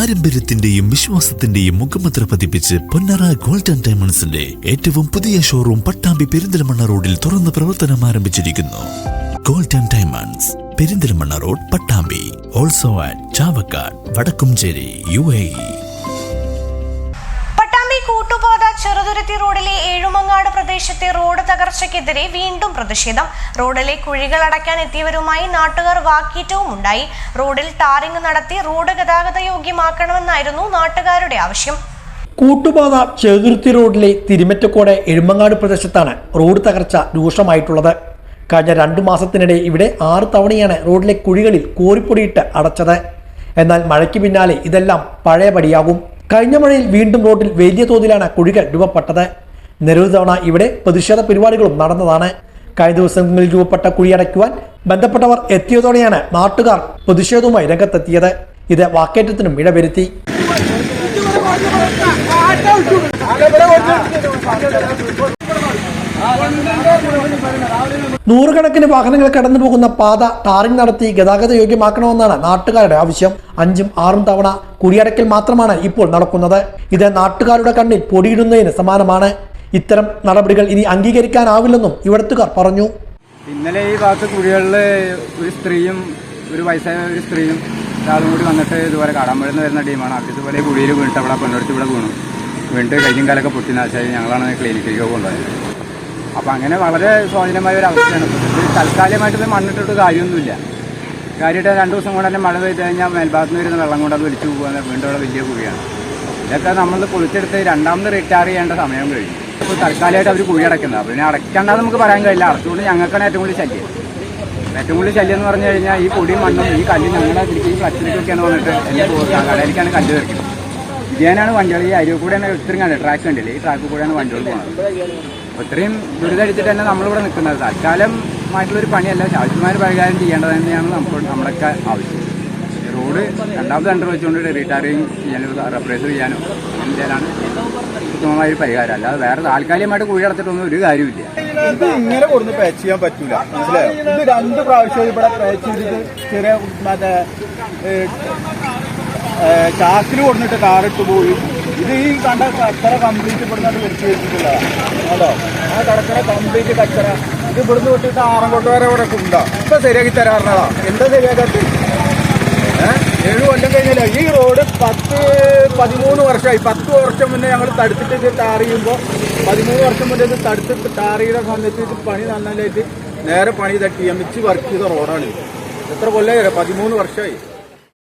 പാരമ്പര്യത്തിന്റെയും വിശ്വാസത്തിന്റെയും മുഖമുദ്ര പതിപ്പിച്ച് പൊന്നറ ഗോൾഡൻ ഡയമണ്ട്സിന്റെ ഏറ്റവും പുതിയ ഷോറൂം പട്ടാമ്പി പെരിന്തൽമണ്ണ റോഡിൽ തുറന്ന് പ്രവർത്തനം ആരംഭിച്ചിരിക്കുന്നു. Gold and diamonds Perinthalmanna road Pattambi. Also at Chavakkad Vadakkumchery U A Cheruthuruthy റോഡിലെ ഏഴുമങ്ങാട് പ്രദേശത്തെ റോഡ് തകർച്ചയ്ക്കെതിരെ വീണ്ടും പ്രതിഷേധം. റോഡിലെ കുഴികൾ അടയ്ക്കാൻ എത്തിയവരുമായി നാട്ടുകാർ വാക്കേറ്റവും ഉണ്ടായി. റോഡിൽ ടാറിംഗ് നടത്തി റോഡ് ഗതാഗത യോഗ്യമാക്കണമെന്നായിരുന്നു നാട്ടുകാരുടെ ആവശ്യം. കൂട്ടുപാത ചെറുതുരുത്തി റോഡിലെ തിരുമറ്റക്കോട് എഴുമങ്ങാട് പ്രദേശത്താണ് റോഡ് തകർച്ച രൂക്ഷമായിട്ടുള്ളത്. കഴിഞ്ഞ രണ്ടു മാസത്തിനിടെ ഇവിടെ ആറ് തവണയാണ് റോഡിലെ കുഴികളിൽ കോരിപ്പൊടിയിട്ട് അടച്ചത്. എന്നാൽ മഴയ്ക്ക് പിന്നാലെ ഇതെല്ലാം പഴയപടിയാകും. കഴിഞ്ഞ മഴയിൽ വീണ്ടും റോഡിൽ വലിയ തോതിലാണ് കുഴികൾ രൂപപ്പെട്ടത്. നിരവധി തവണ ഇവിടെ പ്രതിഷേധ പരിപാടികളും നടന്നതാണ്. കഴിഞ്ഞ ദിവസങ്ങളിൽ രൂപപ്പെട്ട കുഴി അടയ്ക്കുവാൻ ബന്ധപ്പെട്ടവർ എത്തിയതോടെയാണ് നാട്ടുകാർ പ്രതിഷേധവുമായി രംഗത്തെത്തിയത്. ഇത് വാക്കേറ്റത്തിനും ഇടവരുത്തി. നൂറുകണക്കിന് വാഹനങ്ങൾ കടന്നു പോകുന്ന പാത ടാറിംഗ് നടത്തി ഗതാഗത യോഗ്യമാക്കണമെന്നാണ് നാട്ടുകാരുടെ ആവശ്യം. അഞ്ചും ആറും തവണ കുടിയടക്കൽ മാത്രമാണ് ഇപ്പോൾ നടക്കുന്നത്. ഇത് നാട്ടുകാരുടെ കണ്ണിൽ പൊടിയിടുന്നതിന് സമാനമാണ്. ഇത്തരം നടപടികൾ ഇനി അംഗീകരിക്കാനാവില്ലെന്നും ഇവിടത്തുകാർ പറഞ്ഞു. ഇന്നലെ ഈ ഭാഗത്ത് കുഴികളിൽ ഒരു സ്ത്രീയും ഒരു വയസ്സായ ഒരു സ്ത്രീയും ഒരാളും കൂടി വന്നിട്ട് ഇതുപോലെ കാടാമ്പഴന്ന് വരുന്ന ടീമാണ്. അവർ ഇതുപോലെ കുഴിയിൽ വീണിട്ട് അവിടെ പെണ്ണെടുത്ത് ഇവിടെ വീണു. വീണിട്ട് കൈയും കാലൊക്കെ പൊട്ടി നാശമായി. ഞങ്ങളാണ് ക്ലിനിക്കിലേക്ക് കൊണ്ടുപോയത് അപ്പോൾ അങ്ങനെ വളരെ സ്വാധീനമായ ഒരു അവസ്ഥയാണ്. ഇത് തൽക്കാലികമായിട്ട് മണ്ണിട്ടിട്ട് കാര്യമൊന്നുമില്ല. കാര്യമായിട്ട് രണ്ട് ദിവസം കൊണ്ട് തന്നെ മഴ പെയ്ത് കഴിഞ്ഞാൽ മേൽഭാഗത്ത് നിന്ന് വരുന്ന വെള്ളം കൊണ്ട് അത് വലിച്ചു പോകുക വീണ്ടും അവിടെ വലിയ കുഴിയാണ്. ഇതൊക്കെ നമ്മൾ പൊളിച്ചെടുത്ത് രണ്ടാമത് റിട്ടയർ ചെയ്യേണ്ട സമയം കഴിഞ്ഞു. ഇപ്പോൾ തൽക്കാലമായിട്ട് അവർ കുഴി അടയ്ക്കുന്നത് പിന്നെ അടയ്ക്കേണ്ടത് നമുക്ക് പറയാൻ കഴിയില്ല. അടച്ചുകൊണ്ട് ഞങ്ങൾക്കാണ് ഏറ്റവും കൂടുതൽ ശല്യം. ഏറ്റവും കൂടുതൽ ശല്യം എന്ന് പറഞ്ഞു കഴിഞ്ഞാൽ ഈ പൊടിയും മണ്ണും ഈ കല്ലും ഞങ്ങളുടെ ഈ ഫ്ലക്സിലേക്കൊക്കെയാണ് വന്നിട്ട് എന്റെ കടയിലേക്കാണ് കല്ല് തെറിക്കുന്നത് ഇതേനാണ് വണ്ടികൾ ഈ അരിവ് കൂടെയാണ് ഇത്രയും കണ്ടത് ട്രാക്ക് കണ്ടില്ലേ? ഈ ട്രാക്കിൽ കൂടെയാണ് വണ്ടികൾ പോകുന്നത് ഇത്രയും ദുരിതടിച്ചിട്ട് തന്നെ നമ്മളിവിടെ നിൽക്കുന്നത് തൽക്കാലം തൽക്കാലമായിട്ടുള്ളൊരു പണിയല്ല. ശാസ്ത്രമാർ പരിഹാരം ചെയ്യേണ്ടത് തന്നെയാണ് നമുക്ക് നമ്മളൊക്കെ ആവശ്യം. റോഡ് രണ്ടാമത് കണ്ടർ വെച്ചുകൊണ്ട് റീടാറിങ് ചെയ്യാനും റെപ്രൈസ് ചെയ്യാനോ എന്തെങ്കിലാണ് ഉത്തമമായൊരു പരിഹാരം. അല്ലാതെ വേറെ താൽക്കാലികമായിട്ട് കുഴി അടച്ചിട്ടൊന്നും ഒരു കാര്യമില്ല ഇത് ഇങ്ങനെ കൊടുത്ത് പാച്ച് ചെയ്യാൻ പറ്റൂല. മനസ്സിലായോ? ഇത് രണ്ട് പ്രാവശ്യം ഇവിടെ പാച്ച് ചെയ്തിട്ട് ചെറിയ മറ്റേ ചാക്കിൽ കൊടുത്തിട്ട് കാറിട്ട് പോയി. ഇത് ഈ കണ്ട കച്ചറ കംപ്ലീറ്റ് ഇവിടുന്ന് വെച്ച് വെച്ചിട്ടുള്ളതാണ് അതോ? ആ കടക്കറ കംപ്ലീറ്റ് കച്ചറ. ഇത് ഇവിടുന്ന് വിട്ടിട്ട് ആറങ്കോട്ട് വരെ ഇവിടെ ഉണ്ടോ ഇപ്പൊ ശരിയാക്കി തരാറുള്ളതാ. എന്താ ശരിയാക്കാത്ത ഏഴ് കൊല്ലം കഴിഞ്ഞില്ല? ഈ റോഡ് പത്ത് പതിമൂന്ന് വർഷമായി. പത്ത് വർഷം മുന്നേ ഞങ്ങൾ തടുത്തിട്ട് ഇത് ടാർ ചെയ്യുമ്പോൾ പതിമൂന്ന് വർഷം മുന്നേ ഇത് തടുത്തിട്ട് ടാർ ചെയ്ത സമയത്ത് ഇത് പണി നന്നായിട്ട് നേരെ പണി തട്ടി എമിച്ച് വർക്ക് ചെയ്ത റോഡാണ് എത്ര കൊല്ലമായി പതിമൂന്ന് വർഷമായി.